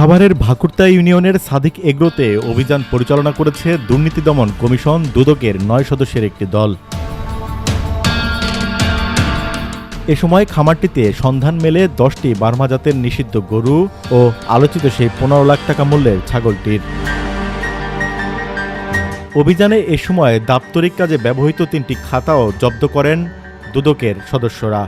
সাভারের ভাকুরতা ইউনিয়নের সাদিক এগ্রোতে অভিযান পরিচালনা করেছে দুর্নীতি দমন কমিশন দুদকের নয় সদস্যের একটি দল। এ সময় খামারটিতে সন্ধান মেলে দশটি বার্মা জাতের নিষিদ্ধ গরু ও আলোচিত সেই পনেরো লাখ টাকা মূল্যের ছাগলটির। অভিযানে এ সময় দাপ্তরিক কাজে ব্যবহৃত তিনটি খাতাও জব্দ করেন দুদকের সদস্যরা।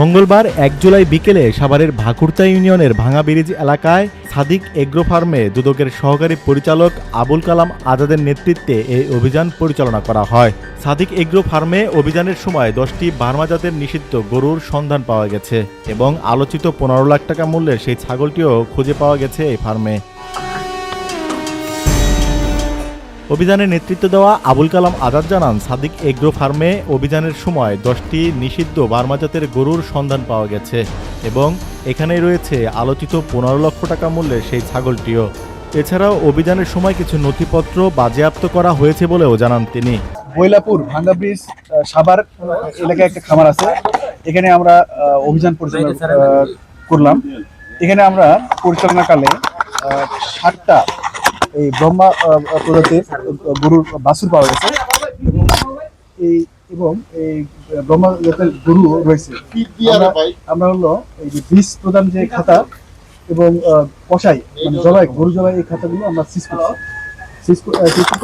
মঙ্গলবার এক জুলাই বিকেলে সাভারের ভাকুরতা ইউনিয়নের ভাঙা ব্রিজ এলাকায় সাদিক এগ্রো ফার্মে দুদকের সহকারী পরিচালক আবুল কালাম আজাদের নেতৃত্বে এই অভিযান পরিচালনা করা হয়। সাদিক এগ্রো ফার্মে অভিযানের সময় দশটি বার্মা জাতের নিষিদ্ধ গরুর সন্ধান পাওয়া গেছে এবং আলোচিত পনেরো লাখ টাকা মূল্যের সেই ছাগলটিও খুঁজে পাওয়া গেছে এই ফার্মে। অভিযানে নেতৃত্ব দেওয়া আবুল কালাম আজাদ জানান, সাদিক এগ্রো ফার্মে অভিযানের সময় দশটি নিষিদ্ধ বার্মাজাতের গরুর সন্ধান পাওয়া গেছে এবং এখানেই রয়েছে আলোচিত পনেরো লক্ষ টাকা মূল্যের সেই ছাগলটিও। এছাড়াও অভিযানের সময় কিছু নথিপত্র বাজেয়াপ্ত করা হয়েছে বলেও জানান তিনি। বৈলাপুর ভাঙ্গা ব্রিজ সাভার এলাকায় একটা খামার আছে। এখানে আমরা অভিযান পরিচালনা করলাম। এখানে আমরা পরিচালনাকালে ষাটটা এই ব্রহ্মা প্রজাতির গরুর বাছুর পাওয়া গেছে। এবং এই এবং এই ব্রহ্মা জাতের গরু রয়েছে। আমরা- আমরা হলো এই যে বীজ প্রদান যে খাতা এবং কষাই মানে জবাই গরু জবাই এই খাতাগুলো আমরা সিজ করছি।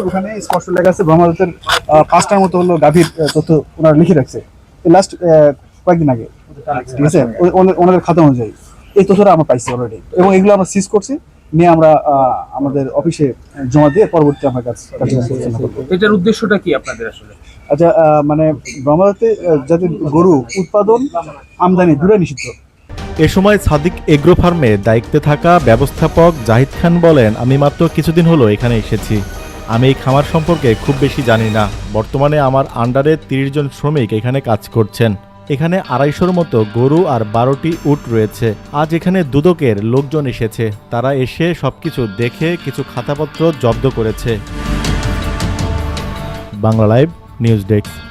ওখানে স্পষ্ট লেখা আছে ব্রহ্মাজাতের আহ, পাঁচটার মতো হলো গাভীর তথ্য ওনারা লিখে রাখছে। লাস্ট কয়েকদিন আগে। ঠিক আছে? ওনাদের খাতা অনুযায়ী। এই তথ্যটা আমরা পাইছি অলরেডি এবং এগুলো আমরা সিজ করছি। নিয়ে আমরা আমাদের অফিসে জমা দিয়ে পরবর্তী আমরা কাজ করব। এটার উদ্দেশ্যটা কি আপনাদের আসলে? আচ্ছা মানে ব্রহ্মাজাতে যাদের গরু উৎপাদন আমদানি দুটোই নিষিদ্ধ। এ সময় সাদিক এগ্রো ফার্মে দায়িত্বে থাকা ব্যবস্থাপক জাহিদ খান বলেন আমি মাত্র কিছুদিন হলো এখানে এসেছি। আমি এই খামার সম্পর্কে খুব বেশি জানি না। বর্তমানে আমার আন্ডারে তিরিশ জন শ্রমিক এখানে কাজ করছেন। এখানে আড়াইশোর মতো গরু আর বারোটি উট রয়েছে। আজ এখানে দুদকের লোকজন এসেছে। তারা এসে সবকিছু দেখে কিছু খাতাপত্র জব্দ করেছে। Bangla live, news desk.